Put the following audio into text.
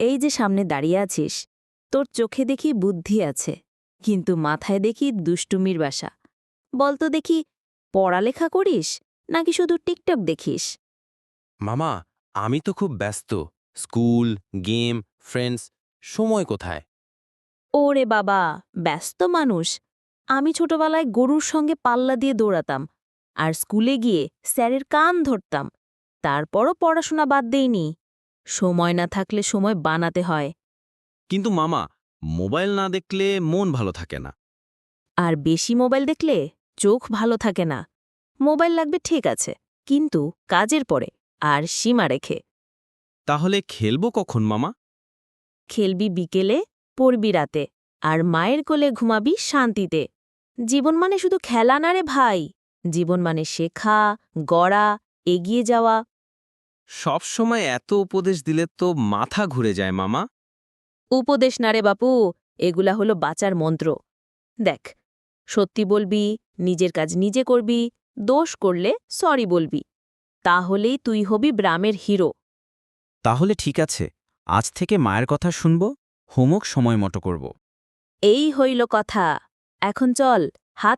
এই যে সামনে দাঁড়িয়ে আছিস তোর চোখে দেখি বুদ্ধি আছে কিন্তু মাথায় দেখি দুষ্টুমির বাসা। বলতো দেখি পড়ালেখা করিস নাকি শুধু টিকটক দেখিস? মামা আমি তো খুব ব্যস্ত স্কুল গেম ফ্রেন্ডস সময় কোথায়? ওরে বাবা ব্যস্ত মানুষ। আমি ছোটবেলায় গরুর সঙ্গে পাল্লা দিয়ে দৌড়াতাম আর স্কুলে গিয়ে স্যারের কান ধরতাম তারপরও পড়াশোনা বাদ দেইনি। সময় না থাকলে সময় বানাতে হয়। কিন্তু মামা মোবাইল না দেখলে মন ভালো থাকে না। আর বেশি মোবাইল দেখলে চোখ ভালো থাকে না। মোবাইল লাগবে ঠিক আছে কিন্তু কাজের পরে আর সীমা রেখে। তাহলে খেলব কখন মামা? খেলবি বিকেলে পড়বি রাতে আর মায়ের কোলে ঘুমাবি শান্তিতে। জীবন মানে শুধু খেলা না রে ভাই জীবন মানে শেখা গড়া এগিয়ে যাওয়া সব সময় এত উপদেশ দিলে তো মাথা ঘুরে যায় মামা। উপদেশ না রে বাপু এগুলা হলো বাঁচার মন্ত্র। দেখ সত্যি বলবি নিজের কাজ নিজে করবি দোষ করলে সরি বলবি। তাহলেই তুই হবি ব্রামের হিরো। তাহলে ঠিক আছে আজ থেকে মায়ের কথা শুনব হোমওয়ার্ক সময় মতো করব। এই হইল কথা। এখন চল হাত